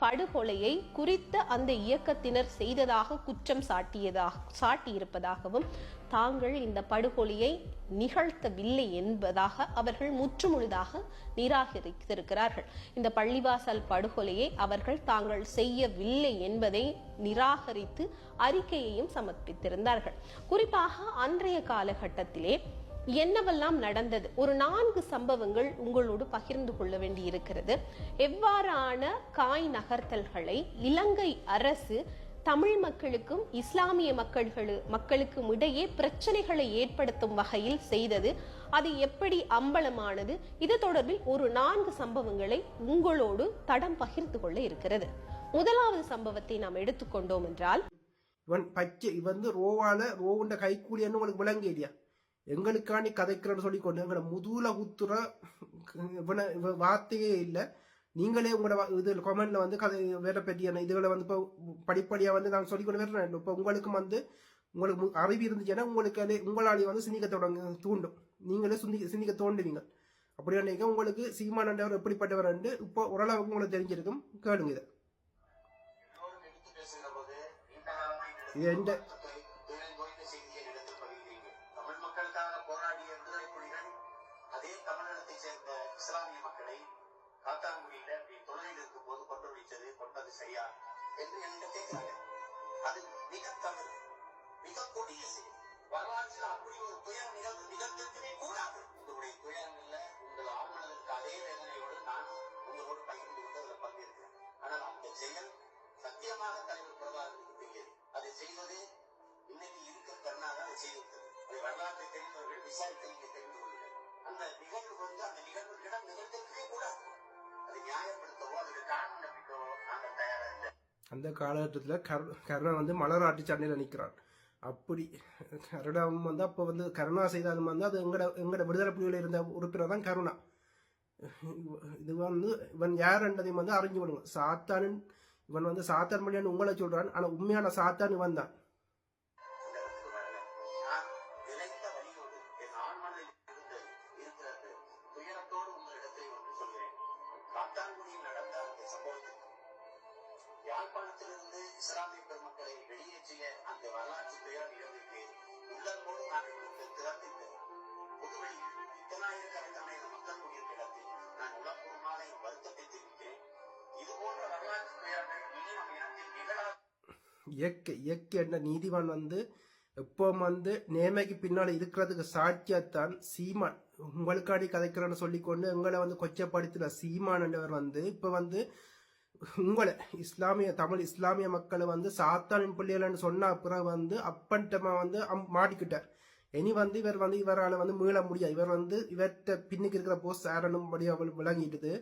படுகொலையை குறித்த அந்த இயக்கத்தினர் செய்ததாக குற்றம் சாட்டியதாக சாட்டியிருப்பதாகவும் தாங்கள் இந்த படுகொலையை நிகழ்த்தவில்லை என்பதாக அவர்கள் முற்றுமுழுதாக நிராகரித்திருக்கிறார்கள். இந்த பள்ளிவாசல் படுகொலையை அவர்கள் தாங்கள் செய்யவில்லை என்பதை நிராகரித்து அறிக்கையையும் சமர்ப்பித்திருந்தார்கள். குறிப்பாக அன்றைய காலகட்டத்திலே என்னவெல்லாம் நடந்தது? ஒரு நான்கு சம்பவங்கள் உங்களோடு பகிர்ந்து கொள்ள வேண்டி இருக்கிறது எவ்வாறான காய் நகர்த்தல்களை இலங்கை அரசு தமிழ் மக்களுக்கும் இஸ்லாமிய மக்கள்களு மக்களுக்கும் இடையே பிரச்சனைகளை ஏற்படுத்தும் வகையில் செய்தது. அது எப்படி அம்பலமானது? இது தொடர்பில் ஒரு நான்கு சம்பவங்களை உங்களோடு தடம் பகிர்ந்து கொள்ள இருக்கிறது. முதலாவது சம்பவத்தை நாம் எடுத்துக்கொண்டோம் என்றால் இவன் பச்சை இவன் வந்து ரோவால ரோவுண்ட கைக்கூலின்னு உங்களுக்கு விளங்கேரியா எங்களுக்காண்டி கதைக்கிறன்னு சொல்லி கொண்டு எங்களை முதுகுல குத்துற இவனை வார்த்தையே இல்லை. நீங்களே உங்களோட இது கமெண்ட்ல வந்து கதை வேற பற்றியான இதுகளை வந்து இப்போ படிப்படியா வந்து நான் சொல்லி கொண்டு வரேன் இப்போ உங்களுக்கும் வந்து உங்களுக்கு அறிவு இருந்துச்சுன்னா உங்களுக்கு அது உங்களாலே வந்து சிந்திக்க தொடங்க தூண்டும். நீங்களே சிந்திக்க சிந்திக்க தோண்டுவீங்க. அப்படியா நீங்க உங்களுக்கு சீமானண்டவர் எப்படிப்பட்டவர் இப்போ ஓரளவு உங்களுக்கு தெரிஞ்சிருக்கும். கேளுங்க இதை. இது எந்த அதே தமிழகத்தை சேர்ந்த இஸ்லாமிய மக்களை காத்தாங்குடியில அப்படி தொழிலில் இருக்கும் போது கொண்டு கொண்டது சரியா என்று என்னிடம் கேட்கிறாங்க. அது மிக தவறு. மிக கொடிய வரலாற்றில் அப்படி ஒரு துயரம் நிகழ்வு நிகழ்ந்திருக்கவே கூடாது. உங்களுடைய துயரங்கள்ல உங்கள் ஆழ்மனதற்கு அதே வேதனையோடு நான் உங்களோடு பகிர்ந்து கொண்டு அதில் பங்கேற்கிறேன். ஆனால் அந்த செயல் சத்தியமாக தலைவர் பிரபாகருக்கு தெரியாது. அதை செய்வது இன்னைக்கு இருக்கிற கருணாக அதை செய்திருக்கிறது அதை வரலாற்றை தெரிந்தவர்கள் விசாரித்து நீங்க தெரிந்து அந்த காலகட்டத்தில் கர் கர்ணன் வந்து மலராட்டி சண்டையில் நிற்கிறான் அப்படி கருணா வந்து அப்போ வந்து கருணா செய்தாலும் வந்து அது எங்கட எங்கட விடுதலை புலிகளில் இருந்த உறுப்பினர் தான் கருணா. இது வந்து இவன் யார் என்றதையும் வந்து அறிஞ்சு விடுங்க சாத்தானின் இவன் வந்து சாத்தான் மொழியான்னு உங்களை சொல்றான் ஆனால் உண்மையான சாத்தான் இவன் தான். அந்த சம்பவத்துக்கு யாழ்ப்பாணத்திலிருந்து இஸ்லாமிய பெருமக்களை வெளியேற்றிய அந்த வரலாற்று துயர நிகழ்வுக்கு உள்ளன்போடு நான் கொடுத்து திறந்திருந்தேன் புதுவையில் இத்தனாயிரக்கணக்கான மக்கள் கூடியிருந்த இடத்தில் நான் உளப்பூர்வமான வருத்தத்தை தெரிவிக்கிறேன் இது போன்ற வரலாற்று துயரங்கள் இனி நம் இனத்தில் நிகழாது. இயற்கை இயற்கை என்ற நீதிவான் வந்து எப்போ வந்து நேமைக்கு பின்னால் இருக்கிறதுக்கு சாட்சியத்தான் சீமான். உங்களுக்காடி கதைக்கிறேன்னு சொல்லிக்கொண்டு எங்களை வந்து கொச்சப்படுத்தின சீமானவர் வந்து இப்போ வந்து உங்களை இஸ்லாமிய தமிழ் இஸ்லாமிய மக்களை வந்து சாத்தானின் பிள்ளைகள்னு சொன்ன அப்புறம் வந்து அப்பன்ட்டமா வந்து அம்- மாட்டிக்கிட்டார். இனி வந்து இவர் வந்து இவரால் வந்து மீள முடியாது. இவர் வந்து இவர்கிட்ட பின்னுக்கு இருக்கிற போஸ்ட் ஆரணும் படி அவள் விளங்கிட்டுது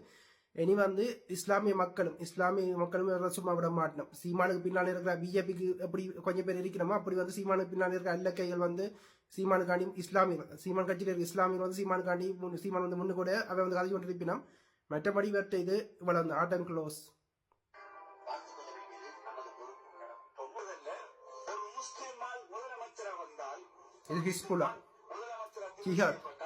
இனி வந்து இஸ்லாமிய மக்களும் இஸ்லாமிய மக்களும் சும்மா விட மாட்டோம் சீமானுக்கு பின்னால் இருக்கிற பிஜேபிக்கு எப்படி கொஞ்சம் பேர் இருக்கிறோமோ அப்படி வந்து சீமானுக்கு பின்னால் இருக்கிற அல்ல கைகள் வந்து சீமானுக்காண்டி இஸ்லாமியர் சீமான் கட்சியில் இருக்கிற இஸ்லாமியர் வந்து சீமானுக்காண்டி முன்னு- சீமான் வந்து முன்னு கூட அவன் வந்து கதை கொண்டு இருப்பினோம் மற்றபடி இவர்கிட்ட இது இவ்வளவு வந்து ஆர்ட் அண்ட் க்ளோஸ் பார்த்துக் கொள்ள வேண்டியது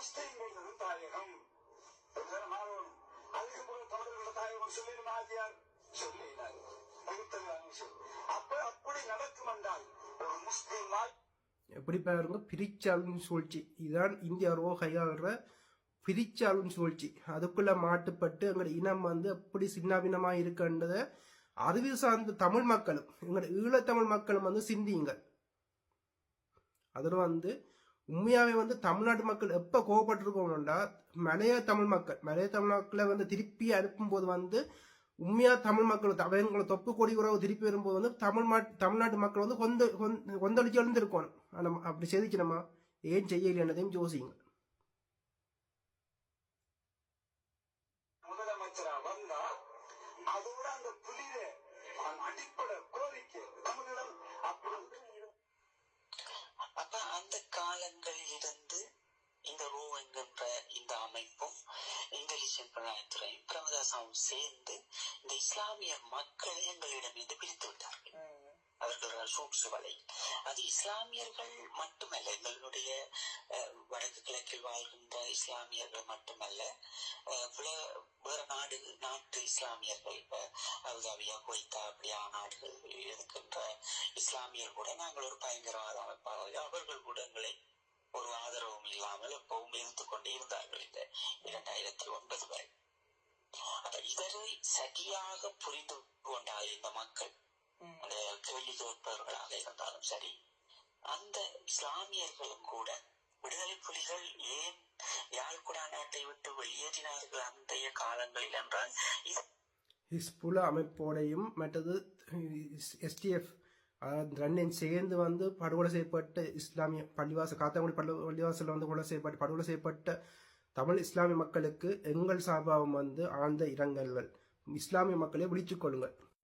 முஸ்லிம்களது தாயகம் இப்படிதானே மாறணும் அதுக்கு பிறகு தமிழர்களோட தாயகம் சொல்லிடும் ஆகியார் சொல்லினார் அப்ப அப்படி நடக்கும் என்றால் ஒரு முஸ்லீம் எப்படி பாருங்க பிரிச்சாலும் சூழ்ச்சி. இதுதான் இந்தியாவோ கையாளுற பிரிச்சாலும் சூழ்ச்சி. அதுக்குள்ள மாட்டுப்பட்டு எங்களோட இனம் வந்து எப்படி சின்னாபின்னமா இருக்குன்றத அறிவு சார்ந்த தமிழ் மக்களும் எங்களோட ஈழத்தமிழ் மக்களும் வந்து சிந்தியுங்க அதில் வந்து உண்மையாவே வந்து தமிழ்நாட்டு மக்கள் எப்ப கோவப்பட்டிருக்கோம்னா மலைய தமிழ் மக்கள் மலைய தமிழ் மக்களை வந்து திருப்பி அனுப்பும்போது வந்து உண்மையா தமிழ் மக்கள் அவங்களை தொப்பு கொடி உறவு திருப்பி வரும்போது வந்து தமிழ் தமிழ்நாட்டு மக்கள் வந்து கொந்த கொந்தளிச்சு எழுந்திருக்கணும் ஆனா அப்படி செதுக்கணுமா? ஏன் செய்யலைன்னதையும் யோசிங்க முதலமைச்சரா வந்தா அதோட அந்த புலிய அடிப்படை கோரிக்கை தமிழிடம் அப்படி அந்த காலங்களிலிருந்து இந்த ரூ என்கின்ற இந்த அமைப்பும் இன்டெலிஜென்ட் புலனாய்த்துறையும் பிரமதாசாவும் சேர்ந்து இந்த இஸ்லாமிய மக்களை எங்களிடமிருந்து பிரித்து விட்டார் அவர்கள் சூட்சுவலை அது இஸ்லாமியர்கள் மட்டுமல்ல எங்களுடைய வடக்கு கிழக்கில் வாழ்கின்ற இஸ்லாமியர்கள் மட்டுமல்ல புல- வேறு நாடு நாட்டு இஸ்லாமியர்கள் இப்ப அபுதாபியா கொய்தா அப்படியா நாடுகள் இருக்கின்ற இஸ்லாமியர் கூட நாங்கள் ஒரு பயங்கரவாத அமைப்பாக அவர்கள் கூட எங்களை ஒரு ஆதரவும் இல்லாமல் எப்பவும் இருந்து கொண்டே இருந்தார்கள் இந்த இரண்டாயிரத்தி ஒன்பது வரை. அப்ப இதனை சரியாக புரிந்து கொண்டால் இந்த மக்கள். அந்த கேள்வி இருந்தாலும் சரி அந்த இஸ்லாமியர்களும் கூட விடுதலை புலிகள் ஏன் யாழ்குடா நாட்டை விட்டு வெளியேறினார்கள் அந்தைய காலங்களில் என்றால் ஹிஸ்புல அமைப்போடையும் மற்றது எஸ்டிஎஃப் ரெண்டையும் சேர்ந்து வந்து படுகொலை செய்யப்பட்ட இஸ்லாமிய பள்ளிவாசல் காத்தாங்குடி பள்ளி பள்ளிவாசலில் வந்து கொலை செய்யப்பட்ட படுகொலை செய்யப்பட்ட தமிழ் இஸ்லாமிய மக்களுக்கு எங்கள் சாபாவம் வந்து ஆழ்ந்த இரங்கல்கள். இஸ்லாமிய மக்களை விழித்துக் கொள்ளுங்கள்.